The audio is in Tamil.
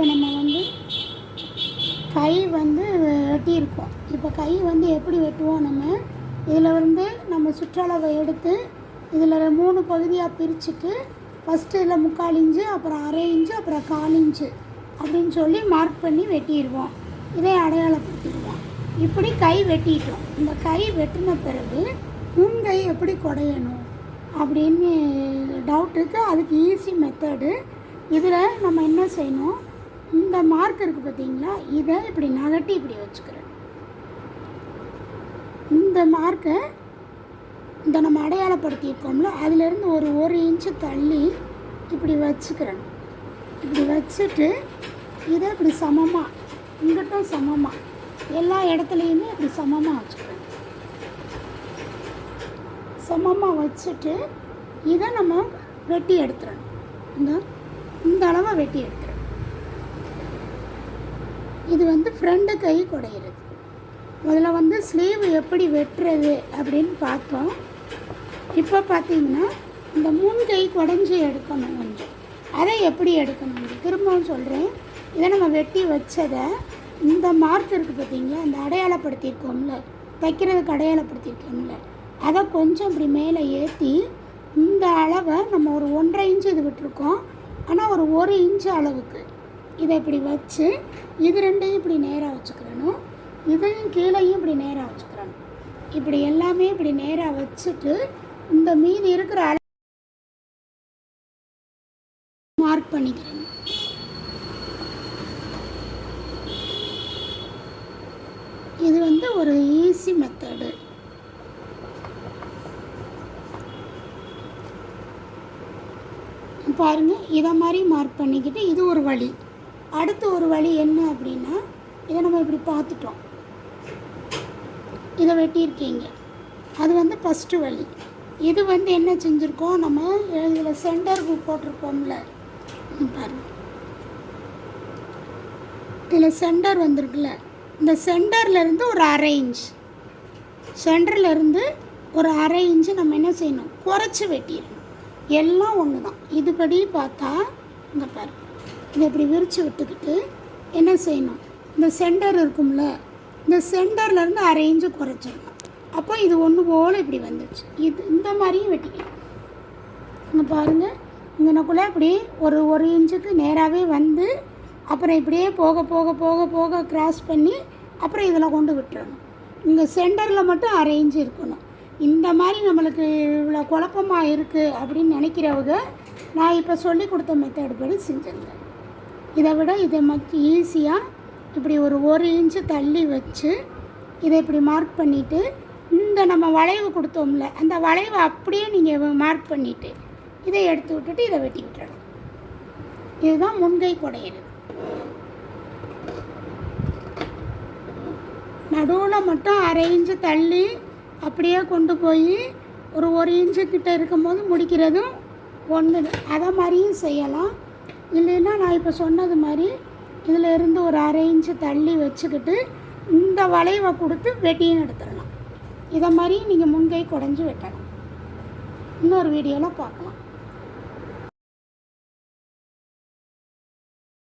இப்போ நம்ம வந்து கை வந்து வெட்டியிருக்கோம். இப்போ கை வந்து எப்படி வெட்டுவோம் நம்ம? இதில் வந்து நம்ம சுற்றளவை எடுத்து இதில் மூணு பகுதியாக பிரிச்சுட்டு ஃபஸ்ட்டு இதில் முக்கால் இன்ச்சு அப்புறம் அரை இன்ச்சு அப்புறம் கால் இன்ச்சு அப்படின்னு சொல்லி மார்க் பண்ணி வெட்டிடுவோம். இதை அடையாளப்படுத்திடுவோம். இப்படி கை வெட்டிட்டோம். இந்த கை வெட்டின பிறகு முன்கை எப்படி குடையணும் அப்படின்னு டவுட் இருக்குது அதுக்கு ஈஸி மெத்தடு இதில் நம்ம என்ன செய்யணும்? இந்த மார்க் இருக்குது பார்த்தீங்களா? இதை இப்படி நகட்டி இப்படி வச்சுக்கிறேன். இந்த மார்க்கை இந்த நம்ம அடையாளப்படுத்தியிருக்கோம்ல அதுலேருந்து ஒரு ஒரு இன்ச்சு தள்ளி இப்படி வச்சுக்கிறேன். இப்படி வச்சுட்டு இதை இப்படி சமமாக இங்கிட்டும் சமமாக எல்லா இடத்துலையுமே இப்படி சமமாக வச்சுக்கிறேன். சமமாக வச்சுட்டு இதை நம்ம வெட்டி எடுத்துறோம் இந்த இந்த அளவை வெட்டி எடுத்துறோம் இது வந்து ஃப்ரண்ட் கை குடையிறது. முதல்ல வந்து ஸ்லீவ் எப்படி வெட்டுறது அப்படின்னு பார்த்தோம். இப்போ பார்த்தீங்கன்னா இந்த முன் கை குடஞ்சி எடுக்கணும் கொஞ்சம். அதை எப்படி எடுக்கணும்? திரும்பவும் சொல்கிறேன் இதை நம்ம வெட்டி வச்சதை இந்த மார்க் இருக்குது பார்த்தீங்களா? இந்த அடையாளப்படுத்தியிருக்கோம்ல. தைக்கிறதுக்கு அடையாளப்படுத்தியிருக்கோம்ல. அதை கொஞ்சம் இப்படி மேலே ஏற்றி இந்த அளவை நம்ம ஒரு ஒன்றரை இன்ச்சு இது விட்டுருக்கோம். ஆனால் ஒரு ஒரு இன்ச்சு அளவுக்கு. இதை இப்படி வச்சு இது ரெண்டையும் இப்படி நேராக வச்சுக்கிறணும். இதையும் கீழையும் இப்படி நேராக வச்சுக்கிறணும். இப்படி எல்லாமே இப்படி நேராக வச்சுட்டு இந்த மீதி இருக்கிற அளவு மார்க் பண்ணிக்கிறேன். இது வந்து ஒரு ஈஸி மெத்தடு பாருங்க இதை மாதிரி மார்க் பண்ணிக்கிட்டு இது ஒரு வழி. அடுத்து ஒரு வழி என்ன அப்படின்னா இதை நம்ம இப்படி பார்த்துட்டோம். இதை வெட்டியிருக்கீங்க. அது வந்து ஃபஸ்ட்டு வழி. இது வந்து என்ன செஞ்சுருக்கோம்? நம்ம இதில் சென்டர் போட்டிருக்கோம்ல போட்டிருப்போம்ல. பாருங்க. இதில் சென்டர் வந்திருக்குல்ல இந்த சென்டர்லேருந்து ஒரு அரை இன்ச் சென்டர்லேருந்து ஒரு அரை இன்ச்சு நம்ம என்ன செய்யணும்? குறைச்சி வெட்டிடணும். எல்லாம் ஒன்று தான் இதுபடி பார்த்தா இங்கே பாருங்கள் இதை இப்படி விரித்து விட்டுக்கிட்டு என்ன செய்யணும்? இந்த சென்டர் இருக்கும்ல இந்த சென்டர்லேருந்து அரை இன்ச்சு குறைச்சிடணும். அப்போ இது ஒன்று போல் இப்படி வந்துச்சு இது இந்த மாதிரியும் வெட்டிக்கலாம். இங்கே பாருங்கள் இங்கனக்குள்ளே இப்படி ஒரு ஒரு இன்ச்சுக்கு நேராகவே வந்து அப்புறம் இப்படியே போக போக போக போக கிராஸ் பண்ணி அப்புறம் இதில் கொண்டு விட்டுறணும். இங்கே சென்டரில் மட்டும் அரை இன்ச்சு இருக்கணும். இந்த மாதிரி நம்மளுக்கு இவ்வளோ குழப்பமாக இருக்குது அப்படின்னு நினைக்கிறவங்க நான் இப்போ சொல்லி கொடுத்த மெத்தட் படி செஞ்சிருந்தேன் இதை விட இதை மக் ஈஸியாக இப்படி ஒரு ஒரு இன்ச்சு தள்ளி வச்சு இதை இப்படி மார்க் பண்ணிவிட்டு இந்த நம்ம வளைவு கொடுத்தோம்ல அந்த வளைவை அப்படியே நீங்கள் மார்க் பண்ணிவிட்டு இதை எடுத்து விட்டுட்டு இதை வெட்டி விட்டுடணும் இதுதான் முன்கை குடையல் நடுவில் மட்டும் அரை இன்ச்சு தள்ளி அப்படியே கொண்டு போய் ஒரு ஒரு இன்ச்சு கிட்ட இருக்கும்போது முடிக்கிறதும் ஒன்று அதை மாதிரியும் செய்யலாம். இல்லைன்னா நான் இப்போ சொன்னது மாதிரி இதில் இருந்து ஒரு அரை இன்ச்சு தள்ளி வச்சுக்கிட்டு இந்த வளைவை கொடுத்து வெட்டியும் எடுத்துடலாம். இதை மாதிரி நீங்கள் முன்கை குடஞ்சி வெட்டலாம் இன்னொரு வீடியோவில் பார்க்கலாம்.